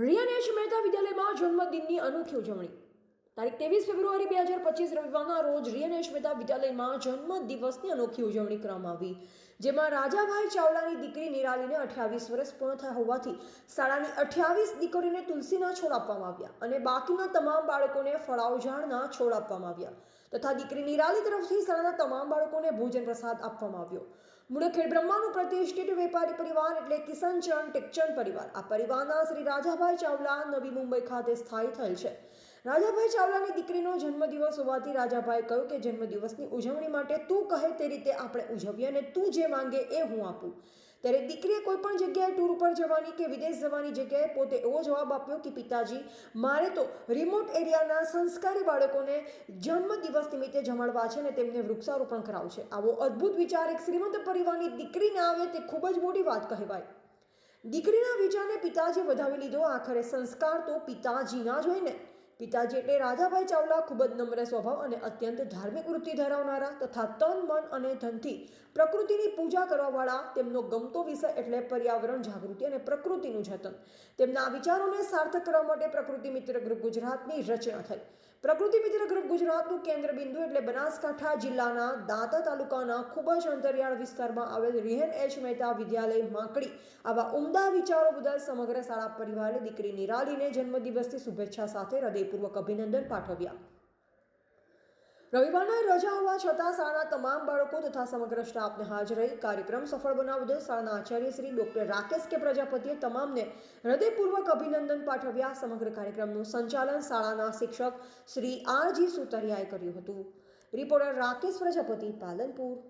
રિયાનેશ મહેતા વિદ્યાલયમાં જન્મદિનની અનોખી ઉજવણી. તારીખ ત્રેવીસ ફેબ્રુઆરી બે હજાર પચીસ રવિવારના રોજ રિયાનેશ મહેતા વિદ્યાલયમાં જન્મ દિવસની અનોખી ઉજવણી કરવામાં આવી. જેમાં રાજાભાઈ ચાવલાની દીકરી નિરાલીને અઠ્યાવીસ વર્ષ પૂર્ણ થયા હોવાથી શાળાની અઠ્યાવીસ દીકરીને તુલસીના છોડ આપવામાં આવ્યા અને બાકીના તમામ બાળકોને ફળાવઝાડના છોડ આપવામાં આવ્યા તથા દીકરી નિરાલી તરફથી શાળાના તમામ બાળકોને ભોજન પ્રસાદ આપવામાં આવ્યો. મૂળ ખેડબ્રહ્માનું પ્રતિષ્ઠિત વેપારી પરિવાર એટલે કિશનચંદ ટેકચંદ પરિવાર. આ પરિવારના શ્રી રાજાભાઈ ચાવલા નવી મુંબઈ ખાતે સ્થાયી થયેલ છે. રાજાભાઈ ચાવલાની દીકરીનો જન્મદિવસ હોવાથી રાજાભાઈ કહ્યું કે જન્મદિવસની ઉજવણી માટે તું કહે તે રીતે આપણે ઉજવીએ અને તું જે માંગે એ હું આપું. ત્યારે દીકરીએ કોઈ પણ જગ્યાએ ટૂર ઉપર જવાની કે વિદેશ જવાની જગ્યાએ પોતે એવો જવાબ આપ્યો કે, પિતાજી, મારે તો રિમોટ એરિયાના સંસ્કારી બાળકોને જન્મદિવસ નિમિત્તે જમાડવા છે અને તેમને વૃક્ષારોપણ કરાવવું છે. આવો અદ્ભુત વિચાર એક શ્રીમંત પરિવારની દીકરીને આવે તે ખૂબ જ મોટી વાત કહેવાય. દીકરીના વિચારને પિતાજીએ વધાવી લીધો. આખરે સંસ્કાર તો પિતાજીના જ હોય ને. પિતાજી એટલે રાજાભાઈ ચાવલા ખૂબ જ નમ્ર સ્વભાવ અને અત્યંત ધાર્મિક વૃત્તિ ધરાવનારા તથા તન, મન અને ધનથી પ્રકૃતિની પૂજા કરવાવાળા, તેમનો ગમતો વિષય એટલે પર્યાવરણ, જાગૃતિ અને પ્રકૃતિનું જતન. તેમના વિચારોને સાર્થક કરવા માટે પ્રકૃતિ મિત્ર ગ્રુપ ગુજરાતની રચના થઈ. પ્રકૃતિ મિત્ર ગ્રુપ ગુજરાતનું કેન્દ્ર બિંદુ એટલે બનાસકાંઠા જિલ્લાના દાંતા તાલુકાના ખૂબ જ અંતરિયાળ વિસ્તારમાં આવેલ રિહેન એચ મહેતા વિદ્યાલય માંકડી. આવા ઉમદા વિચારો બદલ સમગ્ર શાળા પરિવારે દીકરી નિરાલીને જન્મદિવસની શુભેચ્છા સાથે હૃદયપૂર્વક અભિનંદન પાઠવ્યા. રવિવારના રજા હોવા છતાં શાળાના તમામ બાળકો તથા સમગ્ર સ્ટાફને હાજર રહી કાર્યક્રમ સફળ બનાવવા શાળાના આચાર્ય શ્રી ડોક્ટર રાકેશ કે પ્રજાપતિએ તમામને હૃદયપૂર્વક અભિનંદન પાઠવ્યા. સમગ્ર કાર્યક્રમનું સંચાલન શાળાના શિક્ષક શ્રી આરજી સુતરિયાએ કર્યું હતું. રિપોર્ટર રાકેશ પ્રજાપતિ પાલનપુર.